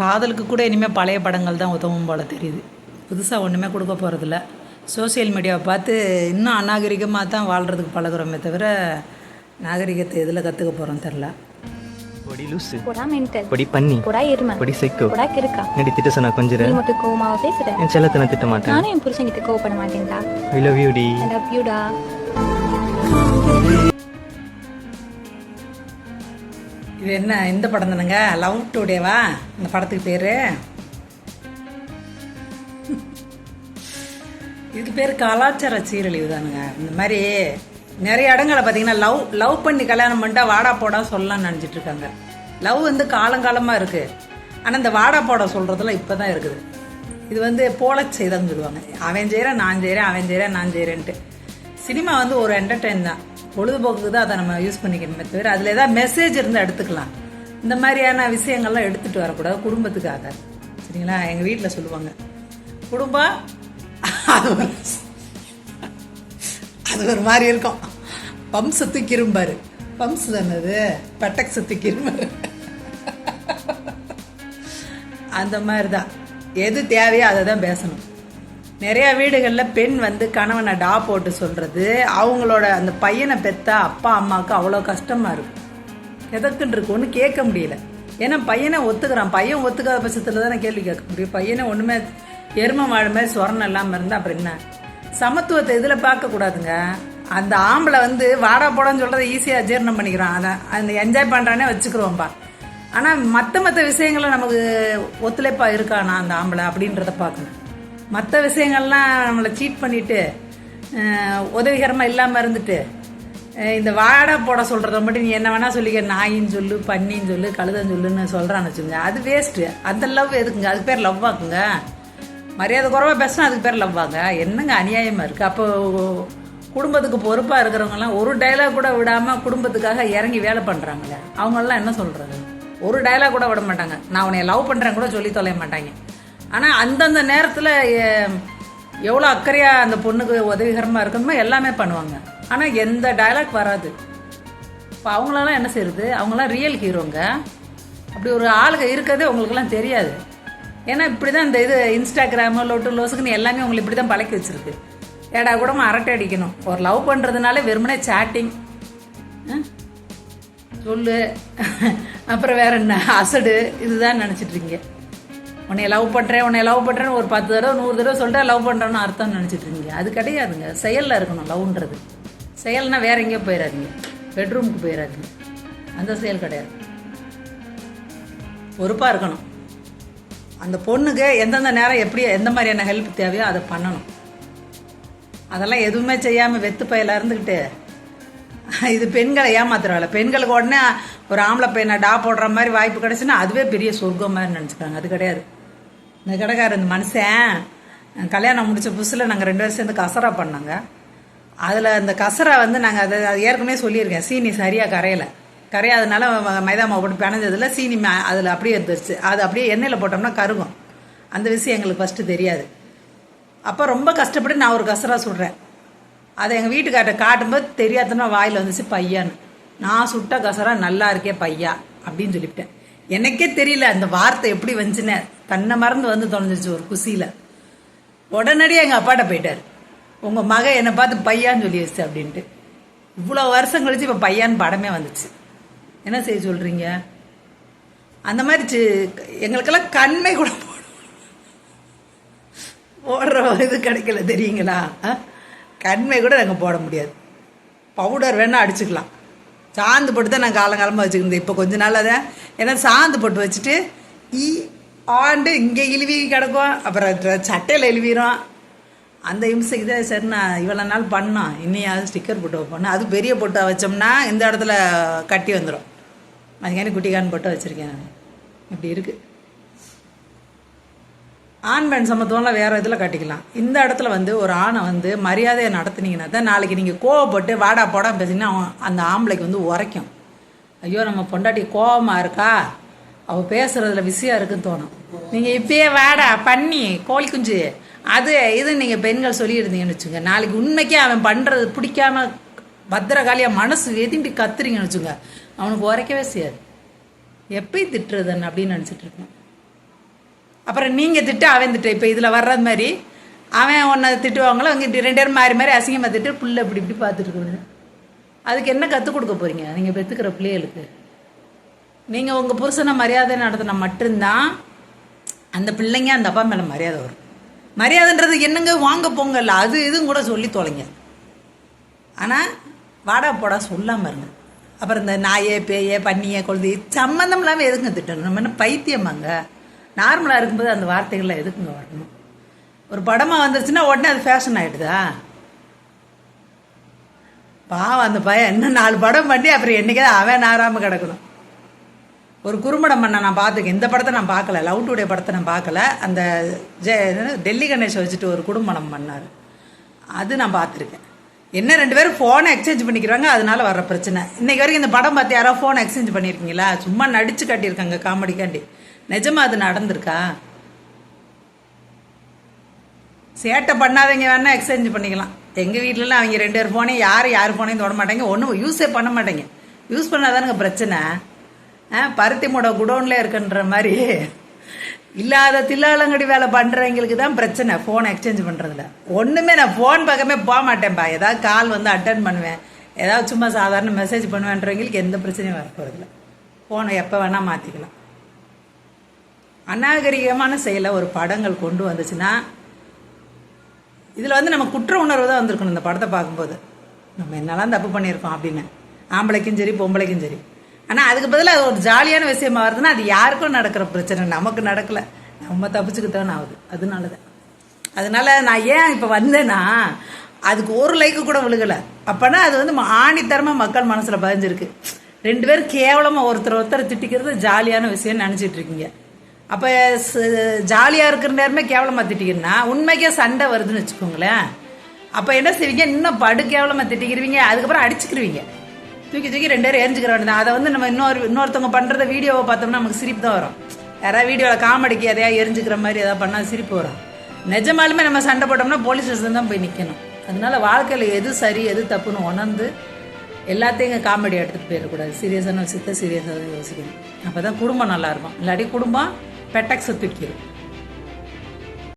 காதலுக்கு கூட இனிமேல் பழைய படங்கள் தான் உதவும் போல தெரியுது. புதுசாக ஒன்றுமே கொடுக்க போகிறதில்ல சோஷியல் மீடியாவை பார்த்து இன்னும் அநாகரிகமாக தான் வாழ்கிறதுக்கு பழகுறோமே தவிர நாகரிகத்தை எதில் கற்றுக்க போகிறோம் தெரில பொடி லூசு போடா மென்டல் பொடி பண்ணி போடா எருமை பொடி சைக்கோ போடா கிறுக்கா. என்னடி திட்ட சொன்னா கொஞ்சம் நீ மட்டும் கோவமாவா பேசுற? என் செல்லத்தை நான் திட்ட மாட்டேன். நானும் என் புருஷன் கிட்ட கோவப்பட மாட்டேன்டா. ஐ லவ் யூ டி. ஐ லவ் யூடா இது என்ன இந்த படம் தானுங்க? லவ் டுடேவா இந்த படத்துக்கு பேர்? இதுக்கு பேர் கலாச்சார சீரழிவு தானுங்க. இந்த மாதிரி நிறைய இடங்களை பார்த்தீங்கன்னா லவ் லவ் பண்ணி கல்யாணம் பண்ணிட்டா வாடா போடா சொல்லலாம்னு நினச்சிட்டு இருக்காங்க. லவ் வந்து காலங்காலமாக இருக்குது ஆனால் இந்த வாடா போடா சொல்கிறதெல்லாம் இப்போ தான் இருக்குது. இது வந்து போல செய்தான்னு சொல்லுவாங்க. அவன் செய்கிறேன் நான் செய்கிறேன் அவன் செய்கிறேன் நான் செய்கிறேன்ட்டு சினிமா வந்து ஒரு என்டர்டெயின் தான். பொழுதுபோக்குக்கு தான் அதை நம்ம யூஸ் பண்ணிக்கணுமே தவிர அதில் ஏதாவது மெசேஜ் இருந்தால் எடுத்துக்கலாம். இந்த மாதிரியான விஷயங்கள்லாம் எடுத்துகிட்டு வரக்கூடாது குடும்பத்துக்காக. சரிங்களா? எங்கள் வீட்டில் சொல்லுவாங்க குடும்பம் அது ஒரு அது ஒரு மாதிரி இருக்கும். பம்சத்து கிரும்பாரு. பம்ஸ் தானது அது பட்டக்ஸத்து கிரும்பாரு. அந்த மாதிரி தான் எது தேவையோ அதை தான் பேசணும். நிறையா வீடுகளில் பெண் வந்து கணவனை டா போட்டு சொல்கிறது அவங்களோட அந்த பையனை பெற்ற அப்பா அம்மாவுக்கு அவ்வளோ கஷ்டமாக இருக்கும். எதற்குன்னு இருக்கு? ஒன்றும் கேட்க முடியல. ஏன்னா பையனை ஒத்துக்கிறான். பையன் ஒத்துக்காத பட்சத்தில் தானே கேள்வி கேட்க முடியும். பையனை ஒன்றுமே எருமை வாழ மாதிரி சொரணம் இல்லாமல் இருந்தால் அப்புறம் என்ன? சமத்துவத்தை இதில் பார்க்கக்கூடாதுங்க அந்த ஆம்பளை வந்து வாடா போடான்னு சொல்கிறத ஈஸியாக ஜீரணம் பண்ணிக்கிறான். அதை அந்த என்ஜாய் பண்ணுறானே வச்சுக்கிறோம்ப்பா ஆனால் மற்ற மற்ற விஷயங்களை நமக்கு ஒத்துழைப்பா இருக்கானா அந்த ஆம்பளை அப்படின்றத பார்க்கணும். மற்ற விஷயங்கள்லாம் நம்மளை சீட் பண்ணிட்டு உதவிகரமாக இல்லாமல் இருந்துட்டு இந்த வாடா போட சொல்கிறத மட்டும் நீ என்ன வேணால் சொல்லிக்க. நாயின்னு சொல்லு பன்னின்னு சொல்லு கழுதன்னு சொல்லுன்னு சொல்கிறான்னு வச்சுங்க அது வேஸ்ட்டு அந்த லவ் எதுக்குங்க? அதுக்கு பேர் லவ் ஆக்குங்க. மரியாதை குறைவாக பேசினா அதுக்கு பேர் லவ் ஆங்க. என்னங்க அநியாயமாக இருக்குது அப்போ குடும்பத்துக்கு பொறுப்பாக இருக்கிறவங்கலாம் ஒரு டைலாக் கூட விடாமல் குடும்பத்துக்காக இறங்கி வேலை பண்ணுறாங்களே அவங்கெல்லாம் என்ன சொல்கிறது ஒரு டைலாக் கூட விட மாட்டாங்க. நான் உன்னை லவ் பண்ணுறேன் கூட சொல்லி தொலைய மாட்டாங்க. ஆனால் அந்தந்த நேரத்தில் எவ்வளோ அக்கறையாக அந்த பொண்ணுக்கு உதவிகரமாக இருக்கணுமோ எல்லாமே பண்ணுவாங்க. ஆனால் எந்த டைலாக் வராது. இப்போ அவங்களெல்லாம் என்ன செய்யுது அவங்களாம் ரியல் ஹீரோங்க அப்படி ஒரு ஆளுக இருக்கிறதே உங்களுக்கெல்லாம் தெரியாது. ஏன்னா இப்படி தான் இந்த இது இன்ஸ்டாகிராமு லோட்டு லோசுக்குன்னு எல்லாமே உங்களை இப்படி தான் பழக்கி வச்சிருக்கு. ஏடா கூட அரட்டை அடிக்கணும். ஒரு லவ் பண்ணுறதுனால வெறுமனே சாட்டிங் சொல்லு. அப்புறம் வேற என்ன? அசடு. இதுதான் நினச்சிட்ருக்கீங்க உன்னை லவ் பண்ணுறேன் உன்னை லவ் பண்ணுறேன்னு ஒரு பத்து தடவை நூறு தடவை சொல்லிட்டு லவ் பண்ணுறேன்னு அர்த்தம் நினச்சிட்டு இருந்தீங்க. அது கிடையாதுங்க செயலில் இருக்கணும் லவ்ன்றது செயல்னால் வேற எங்கேயோ போயிடாதீங்க பெட்ரூமுக்கு போயிடாதீங்க அந்த செயல் கிடையாது. பொறுப்பாக இருக்கணும். அந்த பொண்ணுக்கு எந்தெந்த நேரம் எப்படி எந்த மாதிரியான ஹெல்ப் தேவையோ அதை பண்ணணும். அதெல்லாம் எதுவுமே செய்யாமல் வெத்து பயில இருந்துக்கிட்டு இது பெண்களை ஏமாத்துறாள். பெண்களுக்கு உடனே ஒரு ஆம்பளை பையனை டா போடுற மாதிரி வாய்ப்பு கிடச்சுன்னா அதுவே பெரிய சொர்க்கம் மாதிரி நினச்சிக்கிறாங்க. அது கிடையாது. இந்த கடைக்காரர் இந்த மனுஷன் கல்யாணம் முடித்த புதுசில் நாங்கள் ரெண்டு பேரும் சேர்ந்து கசரா பண்ணாங்க. அதில் அந்த கசரா வந்து நாங்கள் அதை அது ஏற்கனவே சொல்லியிருக்கேன். சீனி சரியாக கரையலை. கரையாதனால ம- மைதா மாவு போட்டு பிணைஞ்சதில் சீனி அதில் அப்படியே இருந்துருச்சு அது அப்படியே எண்ணெயில் போட்டோம்னா கருகும். அந்த விஷயம் எங்களுக்கு ஃபஸ்ட்டு தெரியாது. அப்போ ரொம்ப கஷ்டப்பட்டு நான் ஒரு கசரா சுடுறேன். அதை எங்கள் வீட்டுக்கார்ட்ட காட்டும்போது தெரியாதனா வாயில் வந்துச்சு பையான்னு. நான் சுட்ட கசரா நல்லா இருக்கே பையா அப்படின்னு சொல்லிவிட்டேன். எனக்கே தெரியல அந்த வார்த்தை எப்படி வந்துச்சுன்னு. தன்னை மறந்து வந்து தொலைஞ்சிருச்சு ஒரு குசியில். உடனடியாக எங்கள் அப்பாட்ட போயிட்டார். உங்கள் மக என்னை பார்த்து பையான்னு சொல்லி வச்சு அப்படின்ட்டு. இவ்வளோ வருஷம் கழிச்சு இப்போ பையான்னு படமே வந்துச்சு. என்ன செய்ய சொல்கிறீங்க அந்த மாதிரி எங்களுக்கெல்லாம் கண்மை கூட போடுற இது கிடைக்கல தெரியுங்களா? ஆ? கண்மை கூட நாங்கள் போட முடியாது. பவுடர் வேணால் அடிச்சுக்கலாம். சாந்து போட்டு தான் நான் காலங்காலமாக வச்சுக்கிருந்தேன் இப்போ கொஞ்ச நாள் அதை ஏன்னா சாந்து போட்டு வச்சுட்டு ஈ ஆண்டு இங்கே இழுவி கிடக்கும். அப்புறம் சட்டையில் எழுவிடும் அந்த இம்சைக்கு தான் சரி நான் இவ்வளோ நாள் பண்ணோம். இன்னையாவது ஸ்டிக்கர் போட்டு வைப்போம் அது பெரிய பொட்டாக வச்சோம்னா இந்த இடத்துல கட்டி வந்துடும் அதுக்காண்டி குட்டிக்கான் போட்டு வச்சுருக்கேன் நான். இப்படி இருக்குது ஆண் பெண் சமத்துவம்லாம் வேறு இதில் கட்டிக்கலாம். இந்த இடத்துல வந்து ஒரு ஆணை வந்து மரியாதையை நடத்துனீங்கன்னா தான் நாளைக்கு நீங்கள் கோவப்பட்டு வாடா போடா பேசிங்கன்னா அவன் அந்த ஆம்பளைக்கு வந்து உரைக்கும். ஐயோ நம்ம பொண்டாட்டி கோவமாக இருக்கா? அவள் பேசுகிறதுல விஷயம் இருக்குன்னு தோணும். நீங்கள் இப்பயே வாடா பண்ணி கோழி குஞ்சு. அது இது நீங்கள் பெண்கள் சொல்லியிருந்தீங்கன்னு வச்சுங்க. நாளைக்கு உண்மைக்கே அவன் பண்ணுறது பிடிக்காம பத்திரகாலியாக மனசு எதிண்டி கத்துறீங்கன்னு வச்சுங்க. அவனுக்கு உரைக்கவே செய்யாது. எப்பயும் திட்டுறதுன்னு அப்படின்னு நினச்சிட்டு இருக்கேன். அப்புறம் நீங்கள் திட்டு அவன் திட்டு. இப்போ இதில் வர்றது மாதிரி அவன் ஒன்றை திட்டுவாங்களோ அங்கே ரெண்டு பேரும் மாறி மாறி அசிங்கமாக திட்டு புள்ள இப்படி இப்படி பார்த்துட்டு இருக்கணும் அதுக்கு என்ன கற்றுக் கொடுக்க போகிறீங்க நீங்கள் பெற்றுக்கிற பிள்ளைகளுக்கு. நீங்கள் உங்கள் புருஷனை மரியாதை நடத்தினா மட்டும்தான் அந்த பிள்ளைங்க அந்த அப்பா மேலே மரியாதை வரும். மரியாதைன்றது என்னங்க? வாங்க போங்கல்ல அது இதுவும் கூட சொல்லி தொலைங்க. ஆனால் வாடா போடா சொல்லாமல் இருங்க. அப்புறம் இந்த நாயே பேயே பன்னியே கொழுதி சம்மந்தம் இல்லாமல் எதுங்க திட்டணும்? நம்ம என்ன பைத்தியமாங்க? நார்மலாக இருக்கும்போது அந்த வார்த்தைகள்லாம் எதுக்குங்க வரணும்? ஒரு படமாக வந்துருச்சுன்னா உடனே அது ஃபேஷன் ஆகிடுதா பாவம் அந்த பையன் இன்னும் நாலு படம் பண்ணி அப்புறம் என்னைக்காவது அவன் நாராமல் கிடக்கணும். ஒரு குறும்படம் பண்ண நான் பார்த்துக்கேன் இந்த படத்தை நான் பார்க்கல. லவ் டுடே படத்தை நான் பார்க்கல. அந்த ஜெ டெல்லி கணேஷை வச்சுட்டு ஒரு குடும்பம் பண்ணார். அது நான் பார்த்துருக்கேன். என்ன ரெண்டு பேரும் ஃபோனை எக்ஸ்சேஞ்ச் பண்ணிக்கிறாங்க அதனால வர பிரச்சனை. இன்னைக்கு வரைக்கும் இந்த படம் பார்த்து யாராவது ஃபோனை எக்ஸ்சேஞ்ச் பண்ணியிருக்கீங்களா சும்மா நடிச்சு காட்டியிருக்காங்க காமெடிக்காண்டி நிஜமா அது நடந்திருக்கா? சேட்டை பண்ணாதவங்க வேணா எக்ஸ்சேஞ்ச் பண்ணிக்கலாம். எங்கள் வீட்டிலலாம் அவங்க ரெண்டு பேர் ஃபோனையும் யார் யார் ஃபோனையும் தொட மாட்டாங்க. ஒன்றும் யூஸே பண்ண மாட்டாங்க. யூஸ் பண்ணாதானுங்க பிரச்சனை. ஆ பருத்தி மூட குடோன்ல இருக்குன்ற மாதிரி. இல்லாத தில்லாலங்கடி வேலை பண்ணுறவங்களுக்கு தான் பிரச்சனை ஃபோன் எக்ஸ்சேஞ்ச் பண்ணுறதுல ஒன்றுமே நான் ஃபோன் பக்கமே போக மாட்டேன்ப்பா ஏதாவது கால் வந்து அட்டன் பண்ணுவேன். ஏதாவது சும்மா சாதாரண மெசேஜ் பண்ணுவேன்றவங்களுக்கு எந்த பிரச்சனையும் வரப்போகிறதில்ல ஃபோனை எப்போ வேணால் மாற்றிக்கலாம் அநாகரிகமான செயலை ஒரு படங்கள் கொண்டு வந்துச்சுன்னா இதில் வந்து நம்ம குற்ற உணர்வு தான் வந்திருக்கணும் இந்த படத்தை பார்க்கும்போது. நம்ம என்னெல்லாம் தப்பு பண்ணியிருக்கோம் அப்படின்னு. ஆம்பளைக்கும் சரி பொம்பளைக்கும் சரி. ஆனால் அதுக்கு பதிலாக அது ஒரு ஜாலியான விஷயமா வருதுன்னா அது யாருக்கும் நடக்கிற பிரச்சனை நமக்கு நடக்கலை. நம்ம தப்பிச்சுக்கிட்டோன்னு ஆகுது. அதனால தான் அதனால நான் ஏன் இப்போ வந்தேன்னா அதுக்கு ஒரு லைக்கு கூட விழுகலை. அப்போனா அது வந்து ஆணித்தரமாக மக்கள் மனசில் பதிஞ்சிருக்கு. ரெண்டு பேரும் கேவலமாக ஒருத்தர் ஒருத்தர் திட்டிக்கிறது ஜாலியான விஷயம்னு நினச்சிட்டு இருக்கீங்க. அப்போ ஜாலியாக இருக்கிற நேரமே கேவலமாக திட்டிக்கிறனா உண்மைக்கே சண்டை வருதுன்னு வச்சுக்கோங்களேன். அப்போ என்ன செய்வீங்க? இன்னும் படு கேவலமாக திட்டிக்கிறவீங்க அதுக்கப்புறம் அடிச்சுக்கிருவீங்க. தூக்கி தூக்கி ரெண்டு பேரும் எரிஞ்சுக்கிற வேண்டியது அதை வந்து நம்ம இன்னொரு இன்னொருத்தவங்க பண்ணுறத வீடியோவை பார்த்தோம்னா நமக்கு சிரிப்பு தான் வரும். யாராவது வீடியோவில் காமெடிக்கு எதையா எரிஞ்சுக்கிற மாதிரி எதாவது பண்ணால் சிரிப்பு வரும். நிஜமாலுமே நம்ம சண்டை போட்டோம்னா போலீஸ் ஸ்டேஷன் தான் போய் நிற்கணும் அதனால வாழ்க்கையில் எது சரி எது தப்புன்னு உணர்ந்து எல்லாத்தையும் காமெடி எடுத்துகிட்டு போயிடக்கூடாது. சீரியஸான விஷயத்த சீரியஸாக யோசிக்கணும். அப்போ தான் குடும்பம் நல்லாயிருக்கும் இல்லாட்டி குடும்பம் पेटक्स तिटी